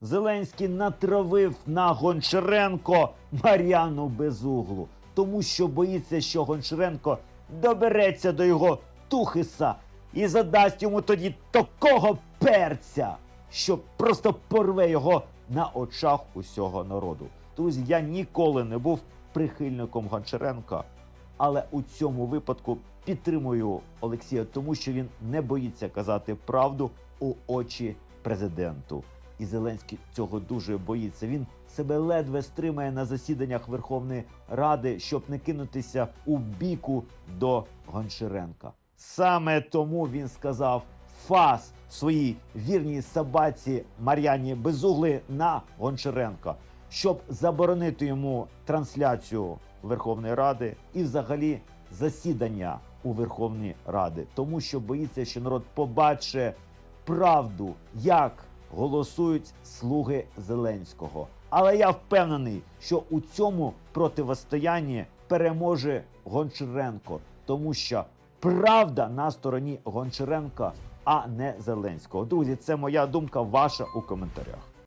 Зеленський натравив на Гончаренко Мар'яну Безуглу, тому що боїться, що Гончаренко добереться до його тухиса і задасть йому тоді такого перця, що просто порве його на очах усього народу. Друзі, я ніколи не був прихильником Гончаренка, але у цьому випадку підтримую Олексія, тому що він не боїться казати правду у очі президенту. І Зеленський цього дуже боїться. Він себе ледве стримає на засіданнях Верховної Ради, щоб не кинутися у біку до Гончаренка. Саме тому він сказав фас своїй вірній собаці Мар'яні Безугли на Гончаренка, щоб заборонити йому трансляцію Верховної Ради і взагалі засідання у Верховній Ради, тому що боїться, що народ побачить правду, як голосують слуги Зеленського. Але я впевнений, що у цьому противостоянні переможе Гончаренко, тому що правда на стороні Гончаренка, а не Зеленського. Друзі, це моя думка, ваша у коментарях.